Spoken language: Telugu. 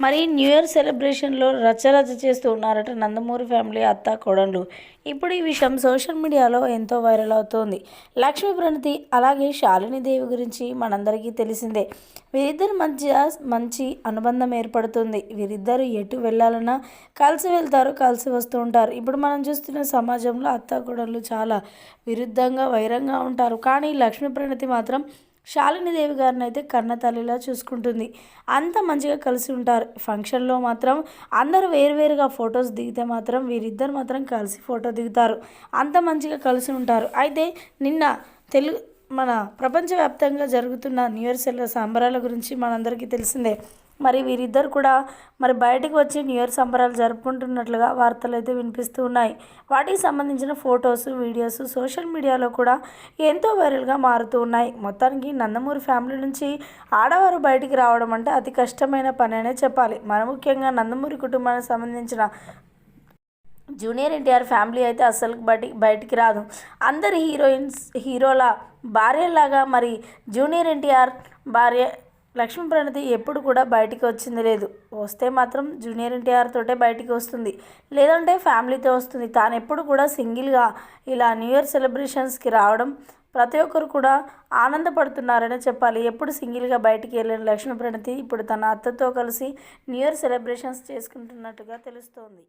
మరి న్యూ ఇయర్ సెలబ్రేషన్లో రచ్చరచ్చ చేస్తూ ఉన్నారట నందమూరి ఫ్యామిలీ అత్త కోడళ్ళు ఇప్పుడు ఈ విషయం సోషల్ మీడియాలో ఎంతో వైరల్ అవుతోంది. లక్ష్మీ ప్రణతి అలాగే శాలిని దేవి గురించి మనందరికీ తెలిసిందే. వీరిద్దరి మధ్య మంచి అనుబంధం ఏర్పడుతుంది. వీరిద్దరు ఎటు వెళ్ళాలన్నా కలిసి వెళ్తారు కలిసి వస్తూ ఉంటారు. ఇప్పుడు మనం చూస్తున్న సమాజంలో అత్త కోడళ్ళు చాలా విరుద్ధంగా వైరంగా ఉంటారు. కానీ లక్ష్మీ ప్రణతి మాత్రం శాలినిదేవి గారిని అయితే కన్న తల్లిలా చూసుకుంటుంది. అంత మంచిగా కలిసి ఉంటారు. ఫంక్షన్లో మాత్రం అందరూ వేరువేరుగా ఫొటోస్ దిగితే మాత్రం వీరిద్దరు మాత్రం కలిసి ఫోటో దిగుతారు. అంత మంచిగా కలిసి ఉంటారు. అయితే నిన్న తెలుగు మన ప్రపంచవ్యాప్తంగా జరుగుతున్న న్యూ ఇయర్ సెల్ సంబరాల గురించి మనందరికీ తెలిసిందే. మరి వీరిద్దరు కూడా మరి బయటకు వచ్చి న్యూ ఇయర్ సంబరాలు జరుపుకుంటున్నట్లుగా వార్తలు అయితే వినిపిస్తూ ఉన్నాయి. వాటికి సంబంధించిన ఫొటోస్ వీడియోస్ సోషల్ మీడియాలో కూడా ఎంతో వైరల్గా మారుతూ ఉన్నాయి. మొత్తానికి నందమూరి ఫ్యామిలీ నుంచి ఆడవారు బయటికి రావడం అంటే అతి కష్టమైన పని అనే చెప్పాలి. మన ముఖ్యంగా నందమూరి కుటుంబానికి సంబంధించిన జూనియర్ ఎన్టీఆర్ ఫ్యామిలీ అయితే అస్సలు బయటి బయటికి రాదు. అందరి హీరోయిన్స్ హీరోల భార్యలాగా మరి జూనియర్ ఎన్టీఆర్ భార్య లక్ష్మీ ప్రణతి ఎప్పుడు కూడా బయటికి వచ్చింది లేదు. వస్తే మాత్రం జూనియర్ ఎన్టీఆర్ తోటే బయటికి వస్తుంది. లేదంటే ఫ్యామిలీతో వస్తుంది. తాను ఎప్పుడు కూడా సింగిల్గా ఇలా న్యూ ఇయర్ సెలబ్రేషన్స్కి రావడం ప్రతి ఒక్కరు కూడా ఆనందపడుతున్నారనే చెప్పాలి. ఎప్పుడు సింగిల్గా బయటికి వెళ్ళిన లక్ష్మీ ప్రణతి ఇప్పుడు తన అత్తతో కలిసి న్యూ ఇయర్ సెలబ్రేషన్స్ చేసుకుంటున్నట్టుగా తెలుస్తోంది.